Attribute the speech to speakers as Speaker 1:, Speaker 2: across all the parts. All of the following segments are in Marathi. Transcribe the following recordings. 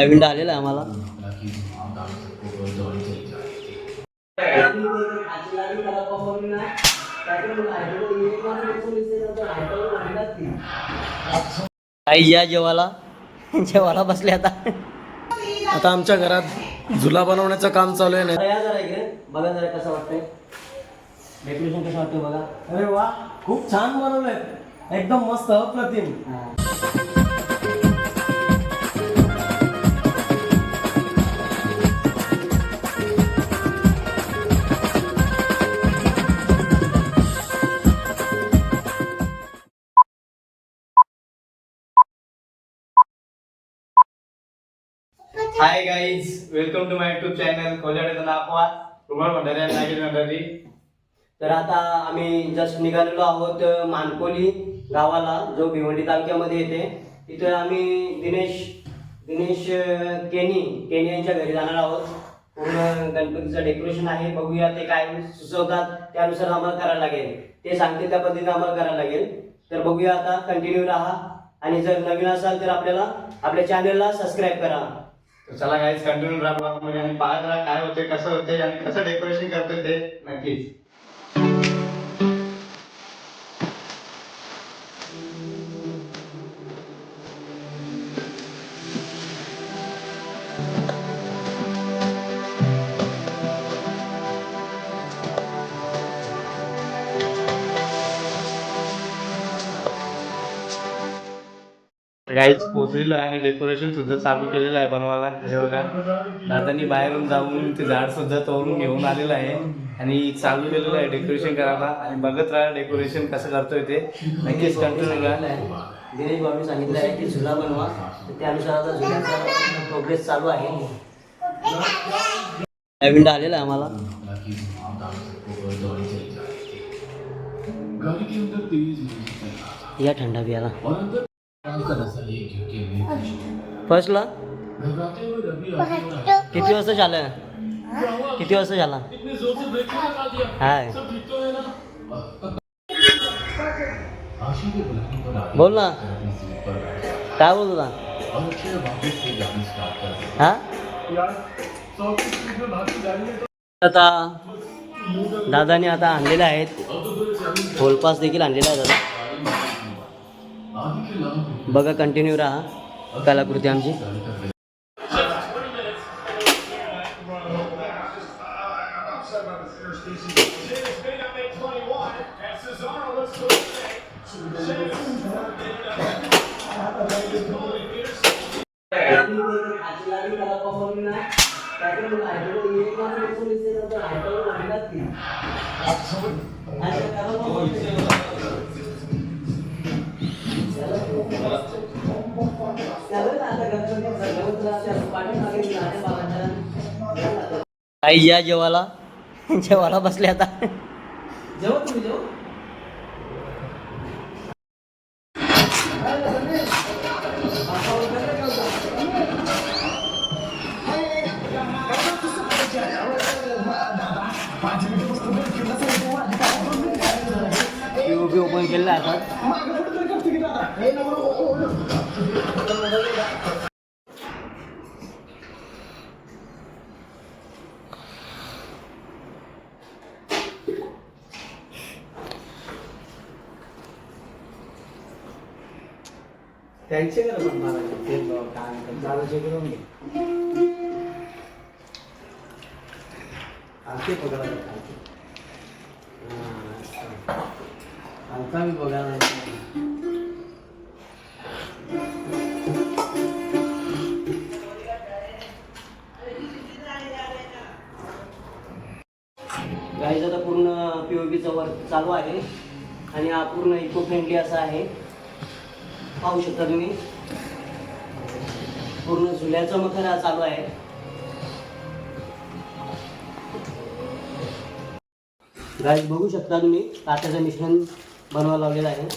Speaker 1: नवीन आलेला आहे आम्हाला. आई या जेवाला जेवाला बसले आता.
Speaker 2: आता आमच्या घरात झुला बनवण्याचं काम चालू आहे
Speaker 1: इकडे. बघा जरा कसं वाटतंय. डेकोरेशन कसं वाटतंय बघा.
Speaker 2: अरे वा खूप छान बनवलंय. एकदम मस्त अप्रतिम.
Speaker 3: Hi guys welcome to my YouTube channel कोल्याडेचा नापवा रुमळ भंडारी आणि भंडारी
Speaker 1: तर आता आम्ही जस्ट निघालेलो आहोत मानकोली गावाला जो भिवंडी तालुक्यामध्ये येते. तिथं आम्ही दिनेश दिनेश केनी केनी यांच्या घरी जाणार आहोत. पूर्ण गणपतीचं डेकोरेशन आहे बघूया ते काय सुचवतात त्यानुसार आम्हाला करायला लागेल. ते सांगते त्या पद्धतीने आम्हाला करायला लागेल. तर बघूया आता कंटिन्यू राहा. आणि जर नवीन असाल तर आपल्याला आपल्या चॅनलला सबस्क्राईब करा.
Speaker 3: चला गाईस कंटिन्यू राहा मध्ये आणि पाहत राहा काय होते कसं होते आणि कसं डेकोरेशन करतो ते नक्कीच. काहीच पोचलेलो आहे डेकोरेशन सुद्धा चालू केलेलं आहे बनवायला. हे बघा दादानी बाहेरून जाऊन ते झाड सुद्धा तोडून घेऊन आलेलं आहे. आणि चालू केलेलं आहे डेकोरेशन करायला. आणि बघत राहा डेकोरेशन कसं करतोय ते. नक्कीच कंटिन्यू राहा
Speaker 1: गिरीश बाबी सांगितलं आहे की झुला बनवा. त्यानुसार आता झुल्याचा प्रोग्रेस चालू आहे. नवीन आलेला आहे आम्हाला. या थंडा बियाला. फर्स्टला? किती वाजता झालं किती वाजता झाला हाय. बोल ना. काय बोलत होता? हा? आता दादाने आता आणलेले आहेत. होलपास देखील आणलेला आहे दादा. बघा कंटिन्यू राहा. कलाकृती आमची. आई या जेवाला. जेवाला बसले आता. जेवा तुम्ही जेवा. पीओपी ओपन केलेला आहे आता.
Speaker 2: आलते बघायला आलते. आलता मी बघायला
Speaker 1: गाईज आता पूर्ण पीओपीचा वर्क चालू आहे. आणि हा पूर्ण इको फ्रेंडली असा आहे. पाहू शकता तुम्ही. पूर्ण झुल्याचा मखर हा चालू आहे. गाईज बघू शकता तुम्ही कात्याचं मिश्रण बनवायला लावलेलं आहे.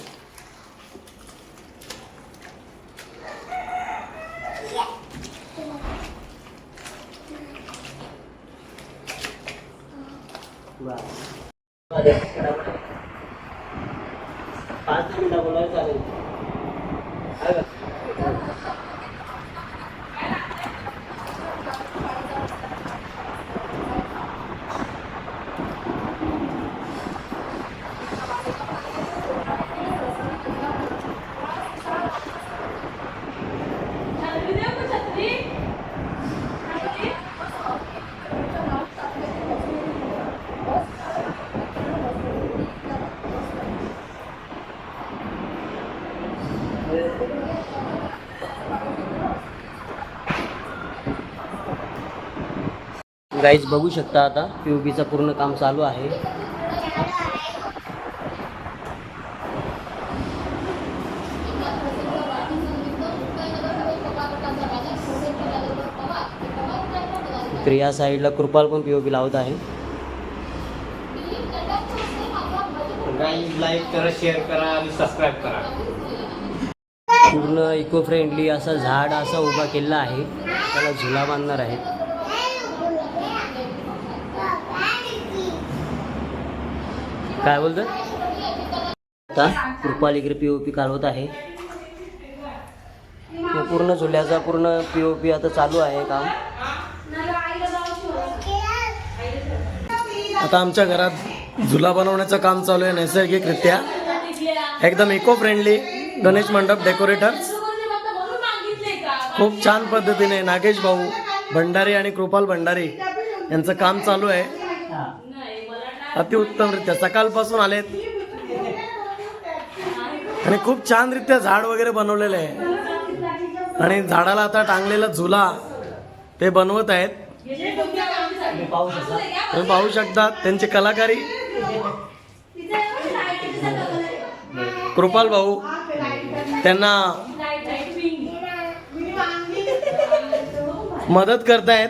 Speaker 1: गाईज बघू शकता आता पी ओ पीचं पूर्ण काम चालू आहे. तर या साईडला कृपाल पण पी ओ पी लावत आहे.
Speaker 3: लाईक करा शेअर करा आणि सबस्क्राईब करा.
Speaker 1: पूर्ण इको फ्रेंडली असं झाड असं उभा केलेलं आहे. त्याला झुला बांधणार आहेत. काय बोलतो आता कृपाल इकडे पी ओ पी कालवत आहे. तो पूर्ण झुल्याचा पूर्ण पी ओ पी आता चालू आहे काम.
Speaker 2: आता आमच्या घरात झुला बनवण्याचं काम चालू आहे नैसर्गिकरित्या. एकदम इको फ्रेंडली गणेश मंडप डेकोरेटर्स खूप छान पद्धतीने नागेश भाऊ भंडारी आणि कृपाल भंडारी यांचं काम चालू आहे. अतिउत्तमरित्या. सकाळपासून आलेत. आणि खूप छानरित्या झाड वगैरे बनवलेलं आहे. आणि झाडाला आता टांगलेला झुला ते बनवत आहेत.
Speaker 1: तुम्ही पाहू शकता.
Speaker 2: त्यांचे पाहू कलाकारी. कृपाल भाऊ त्यांना मदत करतायत.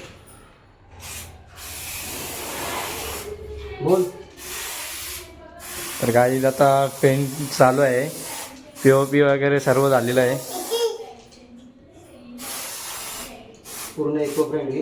Speaker 3: तर आता पेंट चालू आहे. पी ओ पी वगैरे सर्व झालेलं आहे.
Speaker 1: पूर्ण इको फ्रेंडली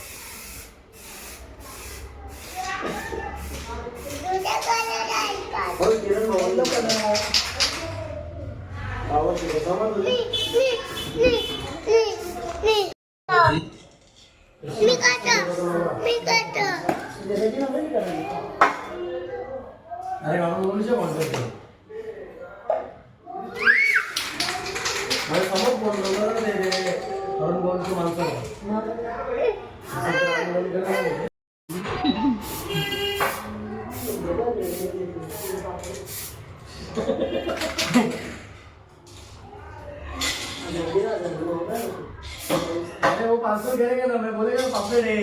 Speaker 4: मी करतो मी करतो
Speaker 2: अरे बाबा बोलूचे म्हणतो समोर बोललो ना ते रे अरुण बोलतो माणसं अरे वो पार्सल करेंगे ना मैं बोलेगा पापलेट है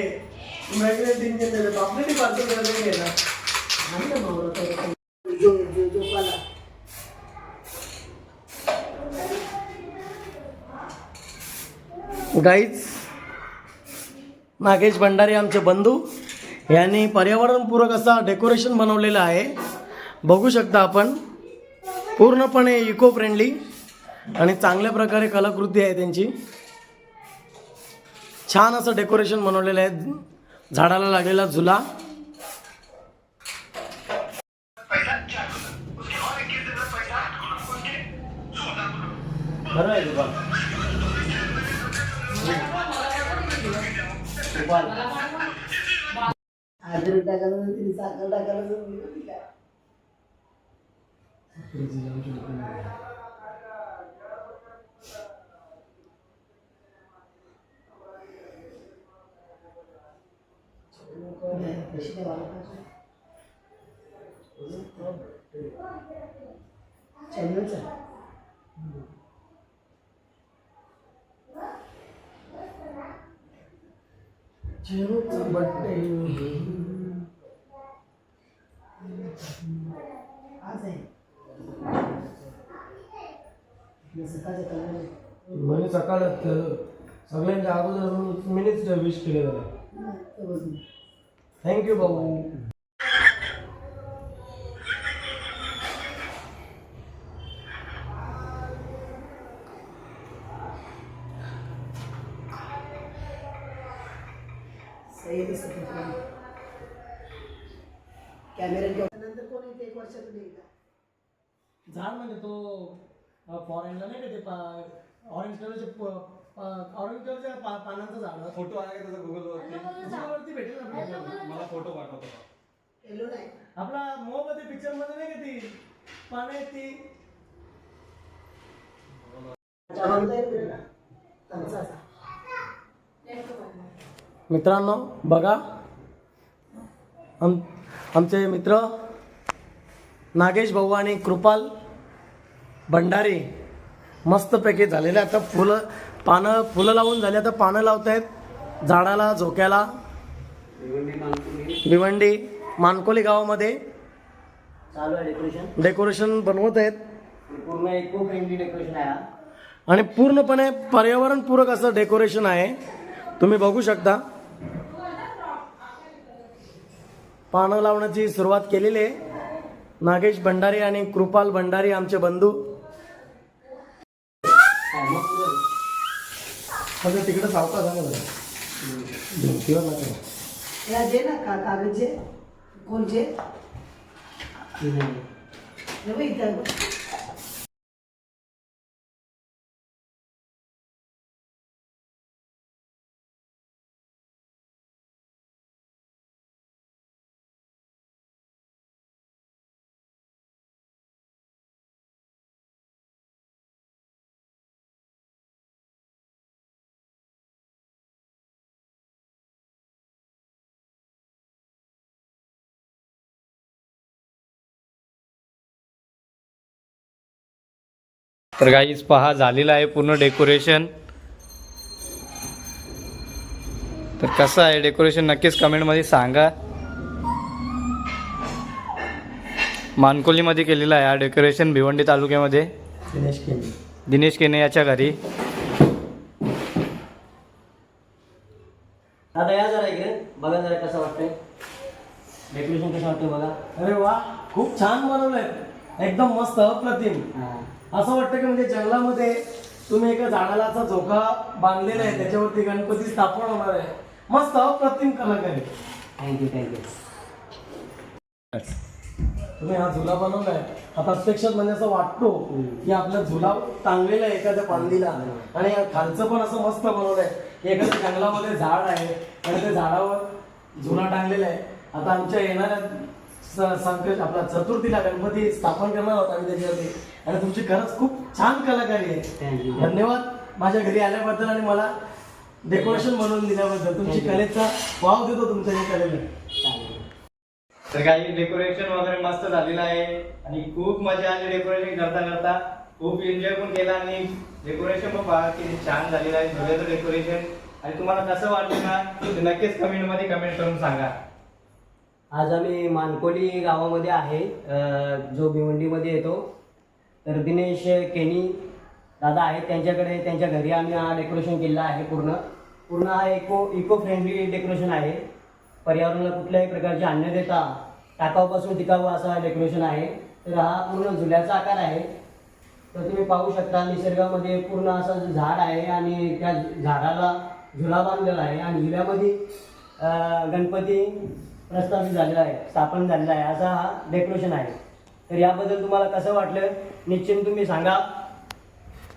Speaker 2: मैं के लिए तीन दिन दे पापलेट ही पार्सल कर देंगे ना गाईज नागेश भंडारे आमचे बंधू यांनी पर्यावरणपूरक असा डेकोरेशन बनवलेलं आहे. बघू शकता आपण पूर्णपणे इको फ्रेंडली आणि चांगल्या प्रकारे कलाकृती आहे त्यांची. छान असं डेकोरेशन बनवलेलं आहे. झाडाला लागलेला झुला.
Speaker 1: खरं आहे. आदर टाकायला तिने साखर टाकायला जमली काय चल कृपाल
Speaker 2: म्हणजे सकाळ सगळ्यांच्या अगोदर मीच विश केले थँक्यू भाऊ. झाड म्हणजे तो फॉरेनला नाही का ते ऑरेंज कलरचे ऑरेंज कलरच्या पा- पानांचं झाड.
Speaker 3: फोटो आहे का त्याचा गुगलवरती
Speaker 2: गुगलवरती भेटेल ना आपल्याला.
Speaker 3: मला फोटो पाठवतो.
Speaker 2: आपला मोहमध्ये पिक्चरमध्ये नाही का ती? पानं आहेत ती. मित्रांनो बघा. आम आमचे मित्र नागेश भाऊ आणि कृपाल भंडारी मस्तपैकी झालेले आता फुलं पानं फुलं लावून झाले. आता पानं लावत आहेत. झाडाला झोक्याला. भिवंडी मानकोली गावामध्ये
Speaker 1: चालू आहे डेकोरेशन
Speaker 2: डेकोरेशन बनवत आहेत.
Speaker 1: पूर्ण इको फ्रेंडली डेकोरेशन आहे.
Speaker 2: आणि पूर्णपणे पर्यावरणपूरक असं डेकोरेशन आहे. तुम्ही बघू शकता. पानं लावण्याची सुरुवात केलेली आहे. नागेश भंडारी आणि कृपाल भंडारी आमचे बंधू. तिकडे सावका झालं
Speaker 3: तर गाईज पहा झालेलं आहे पूर्ण डेकोरेशन तर कसं आहे डेकोरेशन नक्कीच कमेंटमध्ये सांगा. मानकोलीमध्ये केलेलं आहे हा डेकोरेशन भिवंडी तालुक्यामध्ये.
Speaker 2: दिनेश केंद्रे
Speaker 3: दिनेश केने याच्या घरी.
Speaker 1: आता या जरा इकडे बघा जरा कसं वाटतंय. डेकोरेशन कसं वाटतंय बघा.
Speaker 2: अरे वा खूप छान बनवलंय. एकदम मस्त अप्रतिम.
Speaker 1: हा.
Speaker 2: असं वाटतं की म्हणजे जंगलामध्ये तुम्ही एका झाडाला असा झोका बांधलेला आहे त्याच्यावरती गणपती स्थापन होणार आहे. मस्त अप्रतिम कलाकारी.
Speaker 1: थँक्यू थँक्यू
Speaker 2: तुम्ही हा झुला बनवलाय. हा प्रत्यक्षात म्हणजे असं वाटतो की आपला झुला टांगलेला आहे एखाद्या पांदीला आणि या खालचं पण असं मस्त बनवलंय. की एखाद्या जंगलामध्ये झाड आहे आणि त्या झाडावर झुला टांगलेला आहे. आता आमच्या येणाऱ्या संकट आपला चतुर्थीला गणपती स्थापन करणार आहोत आम्ही त्याच्यावरती. आणि तुमची खरंच खूप छान कलाकारी आहे. धन्यवाद माझ्या घरी आल्याबद्दल आणि मला डेकोरेशन बनवून दिल्याबद्दल. तुमची कलेचा वाव देतो तुमच्या या कलेला
Speaker 3: तर काही डेकोरेशन वगैरे मस्त झालेलं आहे. आणि खूप मजा आली डेकोरेशन करता करता. खूप एन्जॉय पण केला आणि डेकोरेशन पण पहा किती छान झालेलं आहे. धुळ्याचं डेकोरेशन आणि तुम्हाला कसं वाटलं ना ते नक्कीच कमेंटमध्ये कमेंट करून सांगा.
Speaker 1: आज आम्ही मानकोली गावामध्ये आहे. जो भिवंडीमध्ये येतो. तर दिनेश केनी दादा आहेत. त्यांच्याकडे त्यांच्या घरी आम्ही हा डेकोरेशन केलेला आहे पूर्ण. पूर्ण हा इको इको फ्रेंडली डेकोरेशन आहे. पर्यावरणाला कुठल्याही प्रकारचे अन्न देता टाकाऊपासून टिकाऊ असा हा डेकोरेशन आहे. तर हा पूर्ण झुल्याचा आकार आहे. तर तुम्ही पाहू शकता निसर्गामध्ये पूर्ण असं झाड आहे आणि त्या झाडाला झुला बांधलेला आहे. आणि झुल्यामध्ये गणपती प्रस्थापित झालेला आहे स्थापन झालेला आहे असा हा डेकोरेशन आहे. तर याबद्दल तुम्हाला कसं वाटलं? निश्चित तुम्ही सांगा.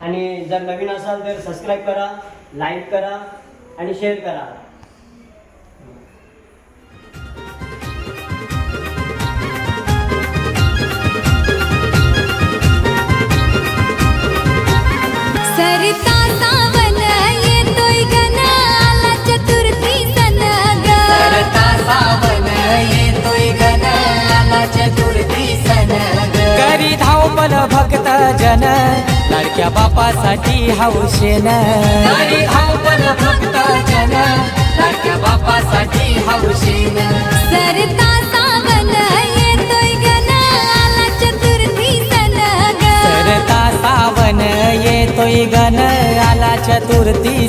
Speaker 1: आणि जर नवीन असाल तर सबस्क्राईब करा लाईक करा आणि शेअर
Speaker 5: करा. धावपल भक्त जन लाडक्या बापासाठी हौशेन करी धावपल भक्त जन लाडक्या बापासाठी हौशेन
Speaker 6: सरिता सावन येतोय गण आला चतुर्थी सण ग
Speaker 5: सरता सावन येतोय गण आला चतुर्थी